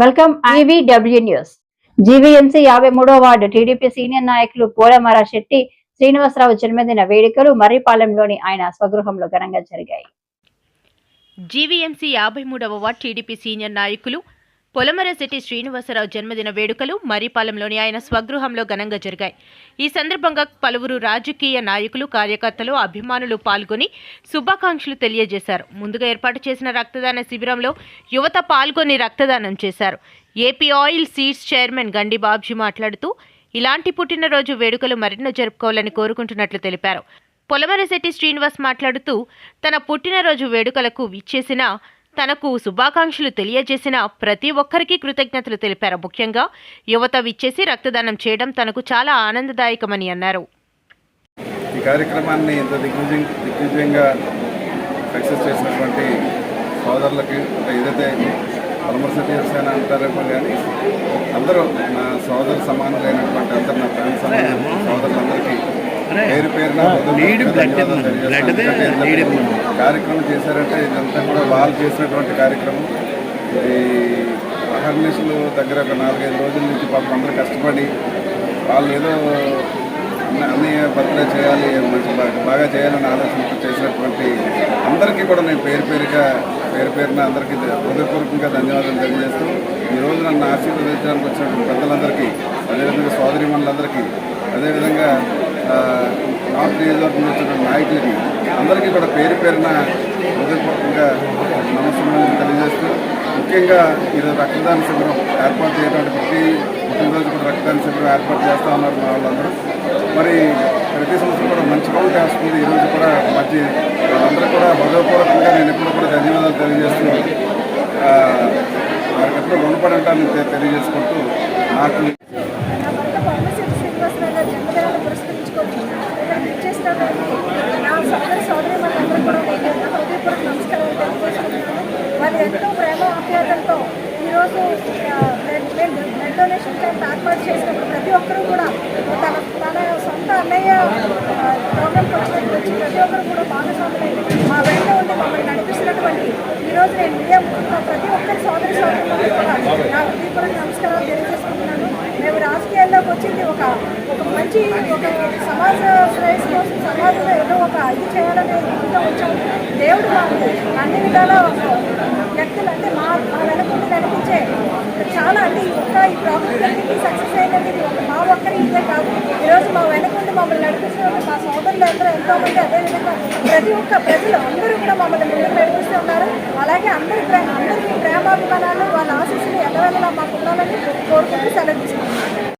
Welcome ఐవీడబ్ల్యూ news GVMC యాభై మూడో ward TDP senior నాయకులు పోలమర శెట్టి శ్రీనివాసరావు జన్మదిన వేడుకలు మర్రిపాలెంలోని ఆయన స్వగృహంలో ఘనంగా జరిగాయి. జీవీఎంసీ యాభై మూడవ వార్డ్ టీడీపీ సీనియర్ నాయకులు పొలమరశెట్టి శ్రీనివాసరావు జన్మదిన వేడుకలు మరిపాలెంలోని ఆయన స్వగృహంలో ఘనంగా జరిగాయి. ఈ సందర్భంగా పలువురు రాజకీయ నాయకులు కార్యకర్తలు అభిమానులు పాల్గొని శుభాకాంక్షలు తెలియజేశారు. ముందుగా ఏర్పాటు చేసిన రక్తదాన శిబిరంలో యువత పాల్గొని రక్తదానం చేశారు. AP oil seeds chairman Gandi Babji మాట్లాడుతూ ఇలాంటి పుట్టినరోజు వేడుకలు మరెన్నో జరుపుకోవాలని కోరుకుంటున్నట్లు తెలిపారు. పొలమరశెట్టి శ్రీనివాస్ మాట్లాడుతూ తన పుట్టినరోజు వేడుకలకు విచ్చేసిన తనకు శుభాకాంక్షలు తెలియజేసిన ప్రతి ఒక్కరికి కృతజ్ఞతలు తెలిపారు. ముఖ్యంగా యువత విచ్చేసి రక్తదానం చేయడం తనకు చాలా ఆనందదాయకమని అన్నారు. ఈ కార్యక్రమాన్ని ఇంత దిగ్విజయం దిగ్విజయంగా సక్సెస్ చేసినటువంటి సోదరులకి ఏదైతే పరమర్శతి వ్యవసాయ అంటారేమో కానీ అందరూ నా సోదర సమానులైనటువంటి అందరు నా ఫ్రెండ్స్ సోదరులందరూ పేరు పేరున కార్యక్రమం చేశారంటే ఇదంతా కూడా వాళ్ళు చేసినటువంటి కార్యక్రమం. ఈ అహర్నిశలు దగ్గర ఒక నాలుగైదు రోజుల నుంచి పాపం అందరూ కష్టపడి వాళ్ళు ఏదో అన్ని- బర్త్డే చేయాలి మంచి బాగా- చేయాలని ఆలోచనతో చేసినటువంటి అందరికీ కూడా నేను పేరు పేరుగా పేరు పేరున అందరికీ హృదయపూర్వకంగా ధన్యవాదాలు తెలియజేస్తూ ఈ రోజు నన్ను ఆశీర్వదించడానికి వచ్చినటువంటి పెద్దలందరికీ అదేవిధంగా సోదరిమణులందరికీ అదేవిధంగా ఆ, నార్త్ నియోజకవర్గం వచ్చిన నాయకులకి అందరికీ కూడా పేరు పేరున హృదయపూర్వకంగా నమస్కారం తెలియజేస్తూ ముఖ్యంగా ఈరోజు రక్తదాన శిబిరం ఏర్పాటు చేయడానికి ప్రతి పుట్టినరోజు కూడా రక్తదాన శిబిరం ఏర్పాటు చేస్తూ ఉన్నారు మా వాళ్ళందరూ. మరి ప్రతి సంవత్సరం కూడా మంచి పనులు చేస్తుంది. ఈరోజు కూడా మంచి వాళ్ళందరూ కూడా హృదయపూర్వకంగా నేను ఎప్పుడు కూడా ధన్యవాదాలు తెలియజేస్తున్నాను. వారికి ఎప్పుడు రుణపడి ఉంటానని తెలియజేసుకుంటూ నాకు నా భర్త పరమశివ శ్రీనివాసరావు గారి జన్మదినాన్ని పురస్కరించుకొని ఇక్కడ విచ్చేసినటువంటి నా సోదరి సోదరి వాళ్ళందరూ కూడా నేను ఎంతో హృదయపూర్వక నమస్కారాలు తెలియజేసుకుంటున్నాను వాళ్ళు ఎంతో ప్రేమ ఆప్యాయతలతో ఈరోజు మేము బ్లడ్ డొనేషన్ క్యాంప్ ఏర్పాటు చేసినప్పుడు ప్రతి ఒక్కరూ కూడా తన తన సొంత అన్నయ్య ఆ, ప్రోగ్రాంకి వచ్చి ప్రతి ఒక్కరు కూడా భాగస్వాములై మా వెంట ఉండి మమ్మల్ని నడిపిస్తున్నటువంటి ఈరోజు నేను మీడియా ముఖ్యంగా ప్రతి ఒక్కరి సోదరి సోదరులకు కూడా నా హృదయపూర్వక నమస్కారాలు తెలియజేసుకుంటున్నాను. మేము రాజకీయాల్లోకి వచ్చింది ఒక ఒక మంచి ఒక సమాజ శ్రేయస్ కోసం సమాజంలో ఏదో ఒక ఇది చేయాలనే ఇదితో వచ్చాము. దేవుడు మాకు అన్ని విధాలా వ్యక్తులు అంటే మా మా వెనకుండి నడిపించే చాలా అంటే ఈ ఒక్క ఈ ప్రాబ్లమ్కి సక్సెస్ అయినది మా ఒక్కరి ఇదే కాదు. ఈరోజు మా వెనకుండి మమ్మల్ని నడిపిస్తున్న మా సోదరులు అందరూ ఎంతోమంది అదేవిధంగా ప్రతి ఒక్క ప్రజలు అందరూ కూడా మమ్మల్ని ముందుకు నడిపిస్తూ ఉన్నారు. అలాగే అందరి అందరికీ ప్రేమాభిమానాలు వాళ్ళ ఆశీస్సులు ఎల్లవెల్లలా మాకు ఉండాలని కోరుకుంటూ సెలవు తీసుకుంటున్నాను